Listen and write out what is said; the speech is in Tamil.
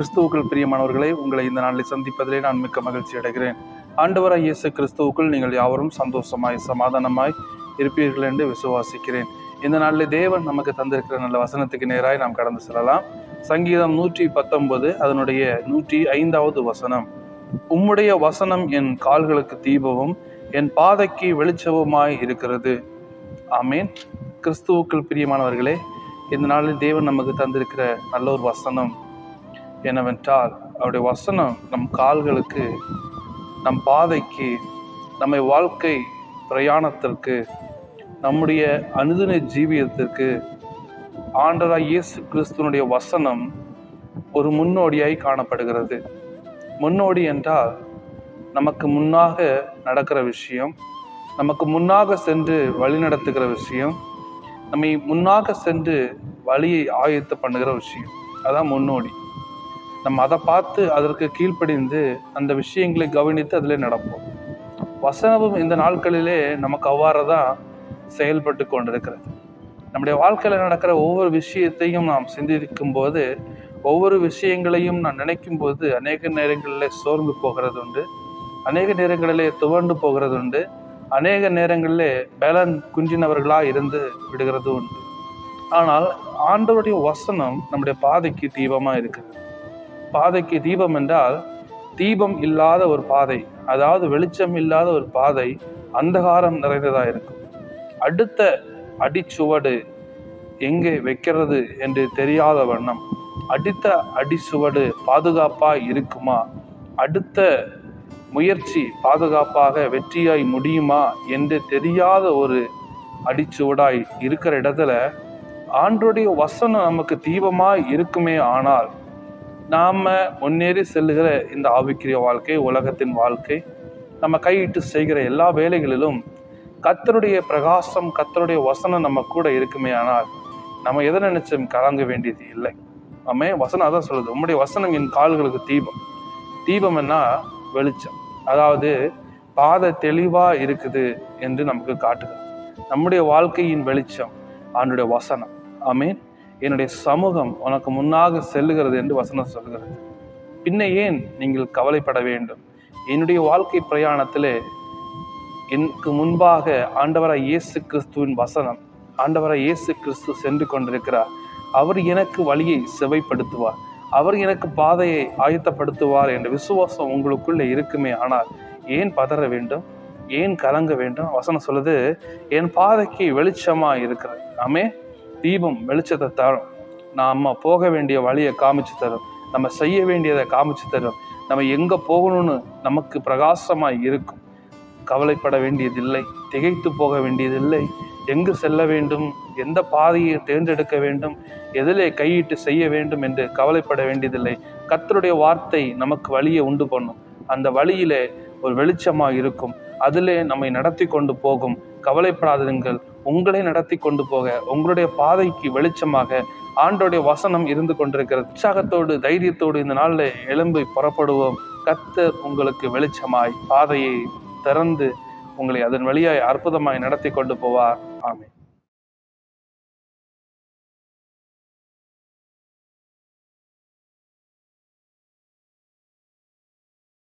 கிறிஸ்துவுக்குள் பிரியமானவர்களே உங்களை இந்த நாளில் சந்திப்பதிலே நான் மிக்க மகிழ்ச்சி அடைகிறேன். ஆண்டவராக இயேசு கிறிஸ்துவுக்குள் நீங்கள் யாவரும் சந்தோஷமாய் சமாதானமாய் இருப்பீர்கள் என்று விசுவாசிக்கிறேன். இந்த நாளில் தேவன் நமக்கு தந்திருக்கிற நல்ல வசனத்துக்கு நேராய் நாம் கடந்து செல்லலாம். சங்கீதம் நூற்றி பத்தொன்பது அதனுடைய நூற்றி ஐந்தாவது வசனம். உம்முடைய வசனம் என் கால்களுக்கு தீபமும் என் பாதைக்கு வெளிச்சவுமாய் இருக்கிறது. ஆமேன். கிறிஸ்துவுக்குள் பிரியமானவர்களே இந்த நாளில் தேவன் நமக்கு தந்திருக்கிற நல்ல ஒரு வசனம். என்னவென்றால் அவருடைய வசனம் நம் கால்களுக்கு நம் பாதைக்கு நம்மை வாழ்க்கை பிரயாணத்திற்கு நம்முடைய அனுதின ஜீவியத்திற்கு ஆண்டராய் இயேசு கிறிஸ்துவனுடைய வசனம் ஒரு முன்னோடியாய் காணப்படுகிறது. முன்னோடி என்றால் நமக்கு முன்னாக நடக்கிற விஷயம் நமக்கு முன்னாக சென்று வழி நடத்துகிற விஷயம் நம்மை முன்னாக சென்று வழியை ஆயத்த பண்ணுகிற விஷயம். அதான் முன்னோடி. நம்ம அதை பார்த்து அதற்கு கீழ்ப்படிந்து அந்த விஷயங்களை கவனித்து அதில் நடப்போம். வசனமும் இந்த நாட்களிலே நமக்கு அவ்வாறு தான் செயல்பட்டு கொண்டிருக்கிறது. நம்முடைய வாழ்க்கையில் நடக்கிற ஒவ்வொரு விஷயத்தையும் நாம் சிந்திக்கும் போது ஒவ்வொரு விஷயங்களையும் நான் நினைக்கும் போது அநேக நேரங்களில் சோர்ந்து போகிறது உண்டு அநேக நேரங்களிலே துவண்டு போகிறது உண்டு அநேக நேரங்களிலே பலன் குஞ்சினவர்களாக இருந்து விடுகிறது உண்டு ஆனால் ஆண்டவருடைய வசனம் நம்முடைய பாதைக்கு தீபமாக இருக்குது பாதைக்கு தீபம் என்றால் தீபம் இல்லாத ஒரு பாதை அதாவது வெளிச்சம் இல்லாத ஒரு பாதை அந்தகாரம் நிறைந்ததாக இருக்கும். அடுத்த அடிச்சுவடு எங்கே வைக்கிறது என்று தெரியாத வண்ணம் அடுத்த அடிச்சுவடு பாதுகாப்பாக இருக்குமா? அடுத்த முயற்சி பாதுகாப்பாக வெற்றியாய் முடியுமா என்று தெரியாத ஒரு அடிச்சுவடாய் இருக்கிற இடத்துல ஆண்டுடைய வசனம் நமக்கு தீபமாய் இருக்குமே ஆனால் நாம் முன்னேறி செல்லுகிற இந்த ஆவிக்கிரிய வாழ்க்கை உலகத்தின் வாழ்க்கை நம்ம கையிட்டு செய்கிற எல்லா வேலைகளிலும் கத்தருடைய பிரகாசம் கத்தருடைய வசனம் நம்ம கூட இருக்குமே ஆனால் நம்ம எதை நினைச்சும் கலங்க வேண்டியது இல்லை. ஆமே வசனம் அதான் சொல்லுது. உம்முடைய வசனம் என் கால்களுக்கு தீபம். தீபம் என்ன? வெளிச்சம். அதாவது பாதை தெளிவாக இருக்குது என்று நமக்கு காட்டுது நம்முடைய வாழ்க்கையின் வெளிச்சம் ஆண்டுடைய வசனம். ஆமேன். என்னுடைய சமூகம் உனக்கு முன்னாக செல்லுகிறது என்று வசனம் சொல்கிறது பின்ன ஏன் நீங்கள் கவலைப்பட வேண்டும்? என்னுடைய வாழ்க்கை பிரயாணத்திலே எனக்கு முன்பாக ஆண்டவராய் இயேசு கிறிஸ்துவின் வசனம் ஆண்டவராய் இயேசு கிறிஸ்து சென்று கொண்டிருக்கிறார். அவர் எனக்கு வழியை செவைப்படுத்துவார். அவர் எனக்கு பாதையை ஆயத்தப்படுத்துவார் என்ற விசுவாசம் உங்களுக்குள்ளே இருக்குமே ஆனால் ஏன் பதற வேண்டும்? ஏன் கலங்க வேண்டும்? வசனம் சொல்லுது என் பாதைக்கு வெளிச்சமாக இருக்கிறது. ஆமே தீபம் வெளிச்சத்தை தரும் நாம போக வேண்டிய வழியை காமிச்சு தரும். நம்ம செய்ய வேண்டியதை காமிச்சு தரும். நம்ம எங்கே போகணும்னு நமக்கு பிரகாசமாக இருக்கும். கவலைப்பட வேண்டியதில்லை. திகைத்து போக வேண்டியதில்லை. எங்கு செல்ல வேண்டும்? எந்த பாதையை தேர்ந்தெடுக்க வேண்டும்? எதிலே கையிட்டு செய்ய வேண்டும் என்று கவலைப்பட வேண்டியதில்லை. கத்தருடைய வார்த்தை நமக்கு வழியை உண்டு பண்ணும். அந்த வழியிலே ஒரு வெளிச்சமாக இருக்கும். அதிலே நம்மை நடத்தி கொண்டு போகும். கவலைப்படாதீர்கள் உங்களை நடத்தி கொண்டு போக உங்களுடைய பாதைக்கு வெளிச்சமாக ஆண்டோடைய வசனம் இருந்து கொண்டிருக்கிறது. உற்சாகத்தோடு தைரியத்தோடு இந்த நாளில் எலும்பை புறப்படுவோம். கத்தர் உங்களுக்கு வெளிச்சமாய் பாதையை திறந்து உங்களை அதன் வழியாய் அற்புதமாய் நடத்தி கொண்டு போவார். ஆமே